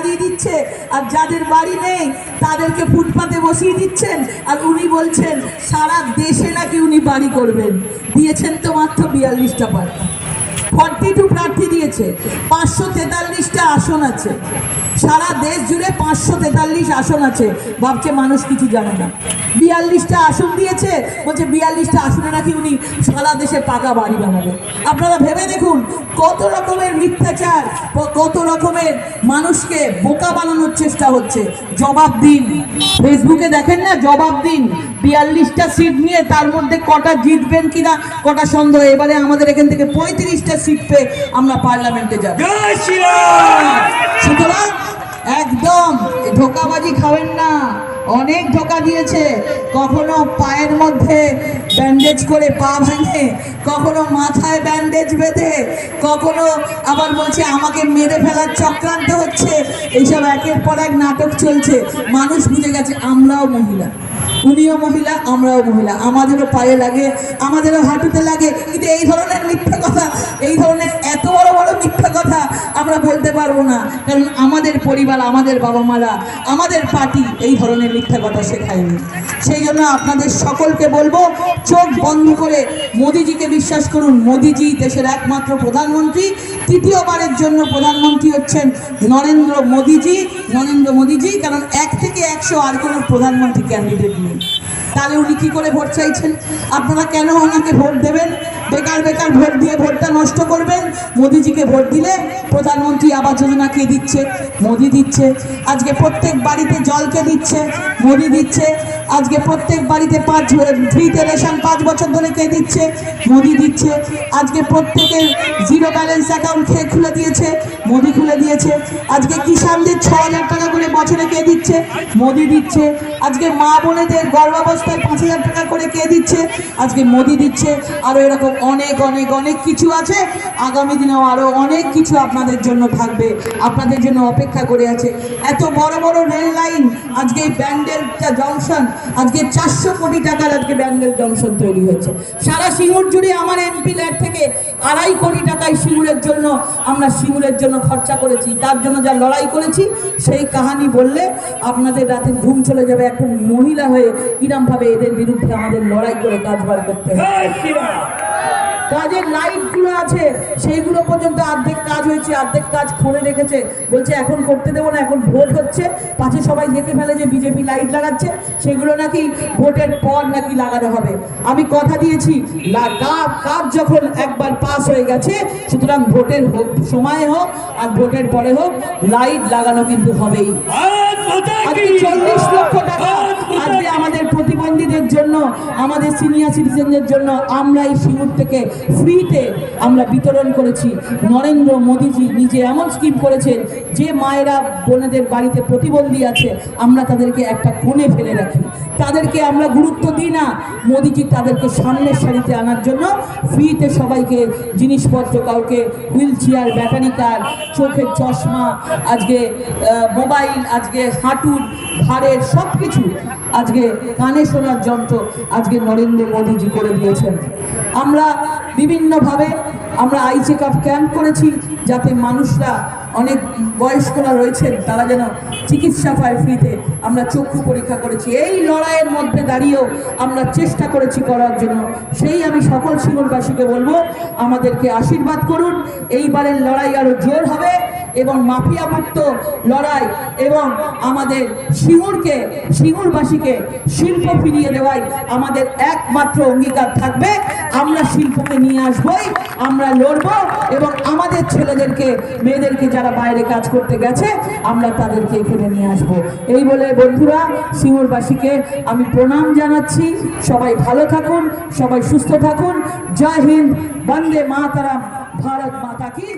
তাড়িয়ে দিচ্ছে, আর যাদের বাড়ি নেই, তাদেরকে ফুটপাতে বসিয়ে দিচ্ছেন, আর উনি বলছেন, সারা দেশে নাকি উনি বাড়ি করবেন। দিয়েছেন তো মাত্র বিয়াল্লিশটা পার্টি ফর্টি টু প্রার্থী দিয়েছে। পাঁচশো তেতাল্লিশটা আসন আছে। সারা দেশ জুড়ে পাঁচশো তেতাল্লিশ আসন আছে। ভাবছে মানুষ কিছু জানে না। বিয়াল্লিশটা আসন দিয়েছে। বলছে বিয়াল্লিশটা আসনে নাকি উনি সারা দেশে পাকা বাড়ি বানাবে। আপনারা ভেবে দেখুন, কত রকমের মিথ্যাচার, কত রকমের মানুষকে বোকা বানানোর চেষ্টা হচ্ছে। জবাব দিন। ফেসবুকে দেখেন না? জবাব দিন। বিয়াল্লিশটা সিট নিয়ে তার মধ্যে কটা জিতবেন কিনা, কটা সন্দেহ। এবারে আমাদের এখান থেকে পঁয়ত্রিশটা সিট পেয়ে আমরা পার্লামেন্টে যাব। সুতরাং একদম ধোকাবাজি খাবেন না। অনেক ধোকা দিয়েছে। কখনো পায়ের মধ্যে ব্যান্ডেজ করে পা ভাঙে কখনো মাথায় ব্যান্ডেজ বেঁধে কখনো আবার বলছে আমাকে মেরে ফেলার চক্রান্ত হচ্ছে। এইসব একের পর এক নাটক চলছে। মানুষ বুঝে গেছে আমরাও মহিলা। উনিও মহিলা, আমরাও মহিলা। আমাদেরও পায়ে লাগে, আমাদেরও হাঁটুতে লাগে। কিন্তু এই ধরনের মিথ্যা কথা, এই ধরনের এত বড় বড় মিথ্যা কথা আমরা বলতে পারব না। কারণ আমাদের পরিবার, আমাদের বাবা মারা আমাদের পার্টি এই ধরনের মিথ্যা কথা শেখায়নি। সেই জন্য আপনাদের সকলকে বলব, চোখ বন্ধ করে মোদিজিকে বিশ্বাস করুন। মোদিজি দেশের একমাত্র প্রধানমন্ত্রী। তৃতীয়বারের জন্য প্রধানমন্ত্রী হচ্ছেন নরেন্দ্র মোদিজি নরেন্দ্র মোদিজি। কারণ এক থেকে একশো আর কোনো প্রধানমন্ত্রী ক্যান্ডিডেট নেই। তাহলে উনি কী করে ভোট চাইছেন? আপনারা কেন ওনাকে ভোট দেবেন? বেকার বেকার ভোট দিয়ে ভোটটা নষ্ট করবেন? মোদিজিকে ভোট দিলে প্রধানমন্ত্রী আবাস যোজনা কে দিচ্ছে? মোদি দিচ্ছে। আজকে প্রত্যেক বাড়িতে জলকে দিচ্ছে, মোদি দিচ্ছে। আজকে প্রত্যেক বাড়িতে পাঁচ ফ্রিতে রেশন পাঁচ বছর ধরে কে দিচ্ছে? মোদি দিচ্ছে। আজকে প্রত্যেকের জিরো ব্যালেন্স অ্যাকাউন্ট খেয়ে খুলে দিয়েছে। মোদি খুলে দিয়েছে। আজকে কিষানদের ছ হাজার টাকা করে বছরে কে দিচ্ছে? মোদি দিচ্ছে। আজকে মা বোনেদের গর্ভাবস্থায় পাঁচ হাজার টাকা করে কে দিচ্ছে? আজকে মোদি দিচ্ছে। আরও এরকম অনেক অনেক অনেক কিছু আছে। আগামী দিনেও আরও অনেক কিছু আপনাদের জন্য থাকবে। আপনাদের জন্য অপেক্ষা করে আছে। এত বড় বড় রেল লাইন আজকে এই ব্যান্ডেলটা জংশন, আজকে চারশো কোটি টাকার আজকে ব্যান্ডেল জংশন তৈরি হয়েছে। সারা সিঙ্গুর জুড়ে আমার এমপি ল্যাড থেকে আড়াই কোটি টাকায় সিঙ্গুরের জন্য আমরা সিঙ্গুরের জন্য খরচা করেছি। তার জন্য যা লড়াই করেছি, সেই কাহানি বললে আপনাদের রাতে ঘুম চলে যাবে। একটা মহিলা হয়ে কিরমভাবে এদের বিরুদ্ধে আমাদের লড়াই করে কাজ বার করতে কাজের লাইটগুলো আছে সেইগুলো পর্যন্ত অর্ধেক কাজ হয়েছে অর্ধেক কাজ করে রেখেছে। বলছে এখন করতে দেবো না এখন ভোট হচ্ছে। পাশে সবাই দেখে ফেলে যে বিজেপি লাইট লাগাচ্ছে। সেগুলো নাকি ভোটের পর নাকি লাগানো হবে। আমি কথা দিয়েছি কাজ যখন একবার পাস হয়ে গেছে সুতরাং ভোটের সময় হোক আর ভোটের পরে হোক লাইট লাগানো কিন্তু হবেই। চল্লিশ লক্ষ টাকা আজকে আমাদের প্রতিবন্ধীদের জন্য, আমাদের সিনিয়র সিটিজেনদের জন্য আমরা এই শিবির থেকে ফ্রিতে আমরা বিতরণ করেছি। নরেন্দ্র মোদীজি নিজে এমন স্কিম করেছেন, যে মায়েরা বোনেদের বাড়িতে প্রতিবন্ধী আছে, আমরা তাদেরকে একটা কোণে ফেলে রাখি। তাদেরকে আমরা গুরুত্ব দিই না। মোদিজি তাদেরকে সামনের সারিতে আনার জন্য ফ্রিতে সবাইকে জিনিসপত্র, কাউকে হুইল চেয়ার ব্যাটারি কার চোখের চশমা, আজকে মোবাইল, আজকে হাঁটুর ঘাড়ের সব কিছু আজকে কানে শোনার যন্ত্র আজকে নরেন্দ্র মোদীজি করে দিয়েছেন। আমরা বিভিন্নভাবে আমরা আই চেক আপ ক্যাম্প করেছি যাতে মানুষরা অনেক বয়স্করা রয়েছেন তারা যেন চিকিৎসা পায় ফ্রিতে। আমরা চক্ষু পরীক্ষা করেছি। এই লড়াইয়ের মধ্যে দাঁড়িয়েও আমরা চেষ্টা করেছি করার জন্য। সেই আমি সকল শিবনবাসীকে বলব, আমাদেরকে আশীর্বাদ করুন। এইবারের লড়াই আরও জোর হবে। এবং মাফিয়া মুক্ত লড়াই এবং আমাদের সিঙ্গুরকে, সিঙ্গুরবাসীকে শিল্প ফিরিয়ে দেওয়াই আমাদের একমাত্র অঙ্গীকার থাকবে। আমরা শিল্পকে নিয়ে আসবই, আমরা লড়বো এবং আমাদের ছেলেদেরকে, মেয়েদেরকে যারা বাইরে কাজ করতে গেছে, আমরা তাদেরকে এখানে নিয়ে আসব। এই বলে বন্ধুরা, সিঙ্গুরবাসীকে আমি প্রণাম জানাচ্ছি। সবাই ভালো থাকুন, সবাই সুস্থ থাকুন। জয় হিন্দ, বন্দে মাতারাম, ভারত মাতা কি।